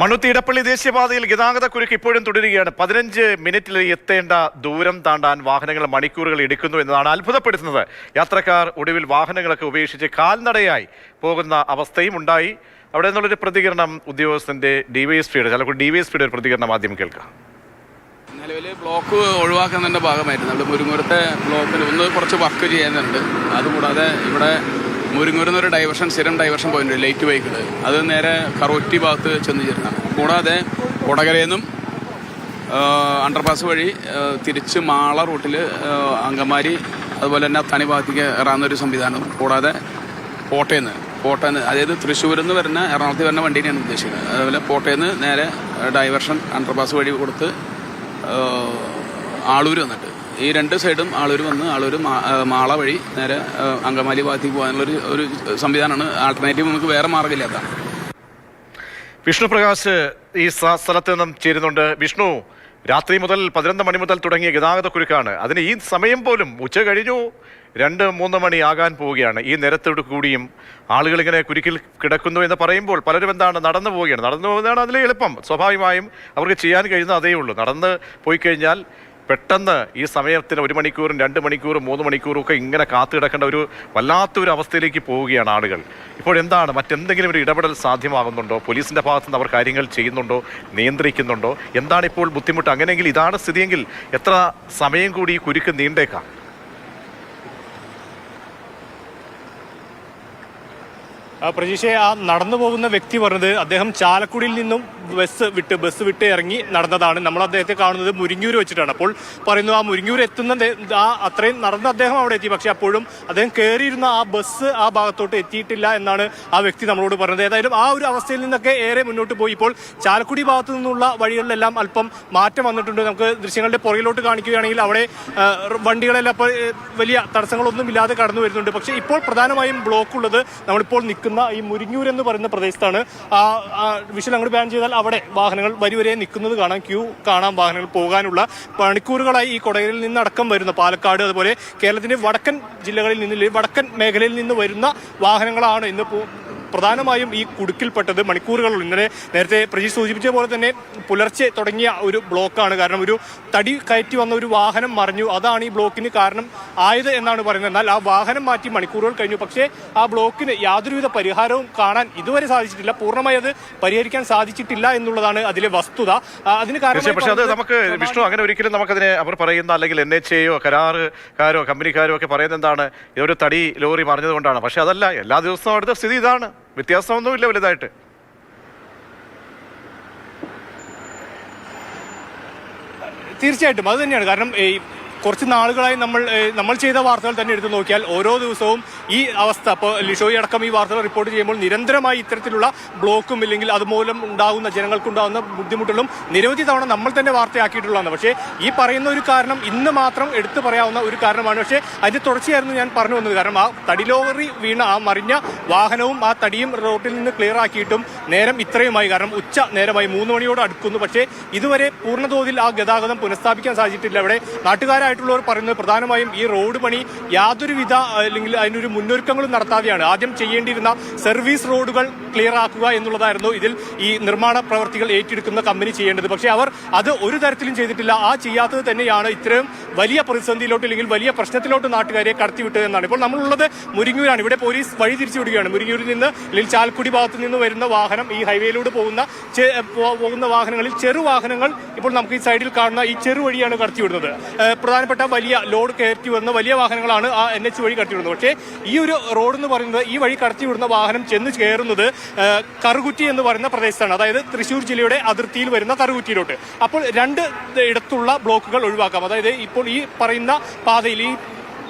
മണ്ണുത്തി ഇടപ്പള്ളി ദേശീയപാതയിൽ ഗതാഗത കുരുക്ക് ഇപ്പോഴും തുടരുകയാണ്. പതിനഞ്ച് മിനിറ്റിൽ എത്തേണ്ട ദൂരം താണ്ടാൻ വാഹനങ്ങൾ മണിക്കൂറുകൾ എടുക്കുന്നു എന്നതാണ് അത്ഭുതപ്പെടുത്തുന്നത്. യാത്രക്കാർ ഒടുവിൽ വാഹനങ്ങളൊക്കെ ഉപേക്ഷിച്ച് കാൽനടയായി പോകുന്ന അവസ്ഥയും ഉണ്ടായി. അവിടെ നിന്നുള്ളൊരു പ്രതികരണം ഉദ്യോഗസ്ഥന്റെ ഡിവൈഎസ്പിയുടെ ചിലപ്പോൾ ഡിവൈഎസ്പിയുടെ ഒരു പ്രതികരണം ആദ്യം കേൾക്കാം. നിലവിൽ ബ്ലോക്ക് ഒഴിവാക്കുന്നതിന്റെ ഭാഗമായിരുന്നു. നമ്മുടെ മുരുങ്ങൂരത്തെ ബ്ലോക്കിൽ ഒന്ന് കുറച്ച് വർക്ക് ചെയ്യാനുണ്ട്. അതുകൂടാതെ ഇവിടെ മുരുങ്ങൂരിൽ ഒരു ഡൈവർഷൻ സ്ഥിരം ഡൈവർഷൻ പോയിന്റ് ലൈറ്റ് വെഹിക്കിൾ അത് നേരെ കറോറ്റി ഭാഗത്ത് ചെന്ന് ചേരുന്നതാണ്. കൂടാതെ കൊടകരയിൽ നിന്നും അണ്ടർപാസ് വഴി തിരിച്ച് മാള റൂട്ടിൽ അങ്കമാരി അതുപോലെ തന്നെ തനി ഭാഗത്തേക്ക് ഇറാന്നൊരു സംവിധാനം. കൂടാതെ കോട്ടയിൽ നിന്ന് അതായത് തൃശ്ശൂരിൽ നിന്ന് വരുന്ന എറണാകുളത്ത് വരുന്ന വണ്ടീനെയാണ് ഉദ്ദേശിക്കുന്നത്. അതുപോലെ കോട്ടയിൽ നിന്ന് നേരെ ഡൈവർഷൻ അണ്ടർപാസ് വഴി കൊടുത്ത് ആളൂർ വന്നിട്ട്. ഈ രണ്ട് സൈഡും ആളൂർ വന്ന് ആളൂർ മാള വഴി നേരെ അങ്കമാലി ഭാഗത്തേക്ക് പോകാനുള്ള ഒരു സംവിധാനമാണ്. ആൾട്ടർനേറ്റീവ് നമുക്ക് വേറെ മാർഗമില്ലാത്തതാണ് വിഷ്ണുപ്രകാശ് ഈ സ്ഥലത്ത് നിന്നും ചേരുന്നുണ്ട്. വിഷ്ണു രാത്രി മുതൽ പതിനൊന്ന് മണി മുതൽ തുടങ്ങിയ ഗതാഗത കുരുക്കാണ്. അതിന് ഈ സമയം പോലും ഉച്ച കഴിഞ്ഞു. രണ്ട് മൂന്ന് മണി ആകാൻ പോവുകയാണ്. ഈ നിരത്തോട് കൂടിയും ആളുകൾ ഇങ്ങനെ കുരുക്കിൽ കിടക്കുന്നു എന്ന് പറയുമ്പോൾ പലരും എന്താണ് നടന്നു പോവുകയാണ്. നടന്നു പോകുന്നതാണ് അതിലെ എളുപ്പം. സ്വാഭാവികമായും അവർക്ക് ചെയ്യാൻ കഴിയുന്ന അതേ ഉള്ളൂ നടന്ന് പോയി കഴിഞ്ഞാൽ പെട്ടെന്ന് ഈ സമയത്തിന് ഒരു മണിക്കൂറും രണ്ട് മണിക്കൂറും മൂന്ന് മണിക്കൂറും ഒക്കെ ഇങ്ങനെ കാത്തു കിടക്കേണ്ട ഒരു വല്ലാത്തൊരു അവസ്ഥയിലേക്ക് പോവുകയാണ് ആളുകൾ. ഇപ്പോൾ എന്താണ്? മറ്റെന്തെങ്കിലും ഒരു ഇടപെടൽ സാധ്യമാകുന്നുണ്ടോ? പോലീസിന്റെ ഭാഗത്തു നിന്ന് അവർ കാര്യങ്ങൾ ചെയ്യുന്നുണ്ടോ? നിയന്ത്രിക്കുന്നുണ്ടോ? എന്താണ് ഇപ്പോൾ ബുദ്ധിമുട്ട്? അങ്ങനെയെങ്കിൽ ഇതാണ് സ്ഥിതിയെങ്കിൽ എത്ര സമയം കൂടി ഈ കുരുക്ക് നീണ്ടേക്കാം? ആ, പ്രജീഷെ ആ നടന്നു പോകുന്ന വ്യക്തി പറഞ്ഞത് അദ്ദേഹം ചാലക്കുടിയിൽ നിന്നും ബസ് വിട്ട് ബസ് വിട്ട് ഇറങ്ങി നടന്നതാണ്. നമ്മൾ അദ്ദേഹത്തെ കാണുന്നത് മുരിങ്ങൂർ വെച്ചിട്ടാണ്. അപ്പോൾ പറയുന്നു ആ മുരിങ്ങൂർ എത്തുന്ന ആ അത്രയും നടന്ന അദ്ദേഹം അവിടെ എത്തി. പക്ഷെ അപ്പോഴും അദ്ദേഹം കയറിയിരുന്ന ആ ബസ് ആ ഭാഗത്തോട്ട് എത്തിയിട്ടില്ല എന്നാണ് ആ വ്യക്തി നമ്മളോട് പറഞ്ഞത്. ഏതായാലും ആ ഒരു അവസ്ഥയിൽ നിന്നൊക്കെ ഏറെ മുന്നോട്ട് പോയി. ഇപ്പോൾ ചാലക്കുടി ഭാഗത്തു നിന്നുള്ള വഴികളിലെല്ലാം അല്പം മാറ്റം വന്നിട്ടുണ്ട്. നമുക്ക് ദൃശ്യങ്ങളുടെ പുറകിലോട്ട് കാണിക്കുകയാണെങ്കിൽ അവിടെ വണ്ടികളെല്ലാം വലിയ തടസ്സങ്ങളൊന്നും ഇല്ലാതെ കടന്നു വരുന്നുണ്ട്. പക്ഷേ ഇപ്പോൾ പ്രധാനമായും ബ്ലോക്ക് ഉള്ളത് നമ്മളിപ്പോൾ നിൽക്കുന്ന ഈ മുരിങ്ങൂർ എന്ന് പറയുന്ന പ്രദേശത്താണ് ആ വിഷൻ അങ്ങോട്ട് ബാൻ ചെയ്താൽ അവിടെ വാഹനങ്ങൾ വരി വരെ നിൽക്കുന്നത് കാണാം ക്യൂ കാണാം വാഹനങ്ങൾ പോകാനുള്ള മണിക്കൂറുകളായി ഈ കൊടകരിൽ നിന്ന് അടക്കം വരുന്ന പാലക്കാട് അതുപോലെ കേരളത്തിന്റെ വടക്കൻ ജില്ലകളിൽ നിന്ന് വടക്കൻ മേഖലയിൽ നിന്ന് വരുന്ന വാഹനങ്ങളാണ് ഇന്ന് പ്രധാനമായും ഈ കുടുക്കിൽപ്പെട്ടത് മണിക്കൂറുകളുള്ള ഇന്നലെ നേരത്തെ പ്രജി സൂചിപ്പിച്ച പോലെ തന്നെ പുലർച്ചെ തുടങ്ങിയ ഒരു ബ്ലോക്കാണ്. കാരണം ഒരു തടി കയറ്റി വന്ന ഒരു വാഹനം മറിഞ്ഞു. അതാണ് ഈ ബ്ലോക്കിന് കാരണം ആയത് എന്നാണ് പറയുന്നത്. എന്നാൽ ആ വാഹനം മാറ്റി മണിക്കൂറുകൾ കഴിഞ്ഞു. പക്ഷേ ആ ബ്ലോക്കിന് യാതൊരുവിധ പരിഹാരവും കാണാൻ ഇതുവരെ സാധിച്ചിട്ടില്ല. പൂർണമായി അത് പരിഹരിക്കാൻ സാധിച്ചിട്ടില്ല എന്നുള്ളതാണ് അതിലെ വസ്തുത. അതിന് കാരണം പക്ഷേ അത് നമുക്ക് വിഷ്ണു അങ്ങനെ ഒരിക്കലും നമുക്കതിനെ അവർ പറയുന്ന അല്ലെങ്കിൽ എൻ എച്ച് എയോ കരാറുകാരോ കമ്പനിക്കാരോ ഒക്കെ പറയുന്നത് എന്താണ്? ഇതൊരു തടി ലോറി മറിഞ്ഞതുകൊണ്ടാണ്. പക്ഷെ അതല്ല എല്ലാ ദിവസവും അവിടുത്തെ സ്ഥിതി ഇതാണ്. വ്യത്യാസമൊന്നുമില്ല വലുതായിട്ട്. തീർച്ചയായിട്ടും അത് തന്നെയാണ്. കാരണം ഈ കുറച്ച് നാളുകളായി നമ്മൾ നമ്മൾ ചെയ്ത വാർത്തകൾ തന്നെ എടുത്തു നോക്കിയാൽ ഓരോ ദിവസവും ഈ അവസ്ഥ. ഇപ്പോൾ ലിഷോയി അടക്കം ഈ വാർത്തകൾ റിപ്പോർട്ട് ചെയ്യുമ്പോൾ നിരന്തരമായി ഇത്തരത്തിലുള്ള ബ്ലോക്കും ഇല്ലെങ്കിൽ അതുമൂലം ഉണ്ടാകുന്ന ജനങ്ങൾക്കുണ്ടാകുന്ന ബുദ്ധിമുട്ടുകളും നിരവധി തവണ നമ്മൾ തന്നെ വാർത്തയാക്കിയിട്ടുള്ളതാണ്. പക്ഷേ ഈ പറയുന്ന ഒരു കാരണം ഇന്ന് മാത്രം എടുത്തു പറയാവുന്ന ഒരു കാരണമാണ്. പക്ഷേ അതിന്റെ തുടർച്ചയായിരുന്നു ഞാൻ പറഞ്ഞു വന്നത്. കാരണം ആ തടിലോറി വീണ ആ മറിഞ്ഞ വാഹനവും ആ തടിയും റോഡിൽ നിന്ന് ക്ലിയർ ആക്കിയിട്ടും നേരം ഇത്രയുമായി. കാരണം ഉച്ച നേരമായി മൂന്ന് മണിയോട് അടുക്കുന്നു. പക്ഷേ ഇതുവരെ പൂർണതോതിൽ ആ ഗതാഗതം പുനഃസ്ഥാപിക്കാൻ സാധിച്ചിട്ടില്ല. ഇവിടെ നാട്ടുകാരായിട്ടുള്ളവർ പറയുന്നത് പ്രധാനമായും ഈ റോഡ് പണി യാതൊരുവിധ അല്ലെങ്കിൽ അതിനൊരു മുന്നൊരുക്കങ്ങളും നടത്താതെയാണ്. ആദ്യം ചെയ്യേണ്ടിയിരുന്ന സർവീസ് റോഡുകൾ ക്ലിയർ ആക്കുക എന്നുള്ളതായിരുന്നു ഇതിൽ ഈ നിർമ്മാണ പ്രവർത്തികൾ ഏറ്റെടുക്കുന്ന കമ്പനി ചെയ്യേണ്ടത്. പക്ഷേ അവർ അത് ഒരു തരത്തിലും ചെയ്തിട്ടില്ല. ആ ചെയ്യാത്തത് തന്നെയാണ് ഇത്രയും വലിയ പ്രതിസന്ധിയിലോട്ട് അല്ലെങ്കിൽ വലിയ പ്രശ്നത്തിലോട്ട് നാട്ടുകാരെ കടത്തിവിട്ടത് എന്നാണ്. ഇപ്പോൾ നമ്മളുള്ളത് മുരിങ്ങൂരാണ്. ഇവിടെ പോലീസ് വഴി തിരിച്ചു വിടുകയാണ്. മുരിങ്ങൂരിൽ നിന്ന് അല്ലെങ്കിൽ ചാലക്കുടി ഭാഗത്തു നിന്ന് വരുന്ന വാഹനം ഈ ഹൈവേയിലൂടെ പോകുന്ന പോകുന്ന വാഹനങ്ങളിൽ ചെറു വാഹനങ്ങൾ ഇപ്പോൾ നമുക്ക് ഈ സൈഡിൽ കാണുന്ന ഈ ചെറു വഴിയാണ് കടത്തിവിടുന്നത്. പ്രധാനപ്പെട്ട വലിയ ലോഡ് കയറ്റി വരുന്ന വലിയ വാഹനങ്ങളാണ് ആ എൻ എച്ച് വഴി കടത്തിവിടുന്നത്. പക്ഷേ ഈ ഒരു റോഡ് എന്ന് പറയുന്നത് ഈ വഴി കടത്തി വിടുന്ന വാഹനം ചെന്ന് കയറുന്നത് കറുകുറ്റി എന്ന് പറയുന്ന പ്രദേശത്താണ്. അതായത് തൃശ്ശൂർ ജില്ലയുടെ അതിർത്തിയിൽ വരുന്ന കറുകുറ്റിയിലോട്ട്. അപ്പോൾ രണ്ട് ഇടത്തുള്ള ബ്ലോക്കുകൾ ഒഴിവാക്കാം. അതായത് ഇപ്പോൾ ഈ പറയുന്ന പാതയിൽ ഈ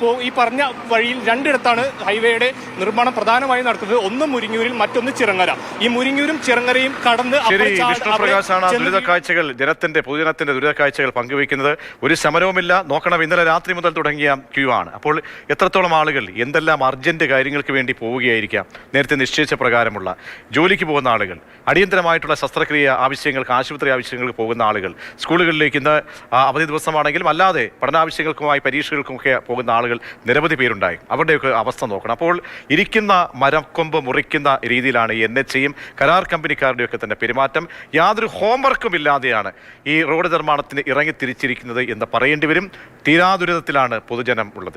ഇപ്പോൾ ഈ പറഞ്ഞ വഴിയിൽ രണ്ടിടത്താണ് ഹൈവേയുടെ നിർമ്മാണം പ്രധാനമായും നടത്തുന്നത്. ഒന്ന് മുരിങ്ങൂരിൽ മറ്റൊന്ന് ചിറങ്ങര. ഈ മുരിങ്ങൂരും ചിറങ്ങരയും കടന്ന് വിഷ്ണുപ്രകാശാണ് ദുരിത കാഴ്ചകൾ ജനത്തിന്റെ പൊതുജനത്തിന്റെ ദുരിത കാഴ്ചകൾ പങ്കുവയ്ക്കുന്നത്. ഒരു സമരവുമില്ല. നോക്കണം ഇന്നലെ രാത്രി മുതൽ തുടങ്ങിയ ക്യൂ ആണ്. അപ്പോൾ എത്രത്തോളം ആളുകൾ എന്തെല്ലാം അർജന്റ് കാര്യങ്ങൾക്ക് വേണ്ടി പോവുകയായിരിക്കാം? നേരത്തെ നിശ്ചയിച്ച പ്രകാരമുള്ള ജോലിക്ക് പോകുന്ന ആളുകൾ അടിയന്തരമായിട്ടുള്ള ശസ്ത്രക്രിയ ആവശ്യങ്ങൾക്ക് ആശുപത്രി ആവശ്യങ്ങൾക്ക് പോകുന്ന ആളുകൾ സ്കൂളുകളിലേക്ക് ഇന്ന് ആ, അവധി ദിവസമാണെങ്കിലും അല്ലാതെ പഠനാവശ്യങ്ങൾക്കുമായി പരീക്ഷകൾക്കുമൊക്കെ പോകുന്ന ആളുകൾ ആളുകൾ നിരവധി പേരുണ്ടായി. അവരുടെയൊക്കെ അവസ്ഥ നോക്കണം. അപ്പോൾ ഇരിക്കുന്ന മരക്കൊമ്പ് മുറിക്കുന്ന രീതിയിലാണ് എൻ എച്ച് യും കരാർ കമ്പനിക്കാരുടെയൊക്കെ തന്നെ പെരുമാറ്റം. യാതൊരു ഹോംവർക്കും ഇല്ലാതെയാണ് ഈ റോഡ് നിർമ്മാണത്തിന് ഇറങ്ങി തിരിച്ചിരിക്കുന്നത് എന്ന് പറയേണ്ടി വരും. തീരാദുരിതത്തിലാണ് പൊതുജനം ഉള്ളത്.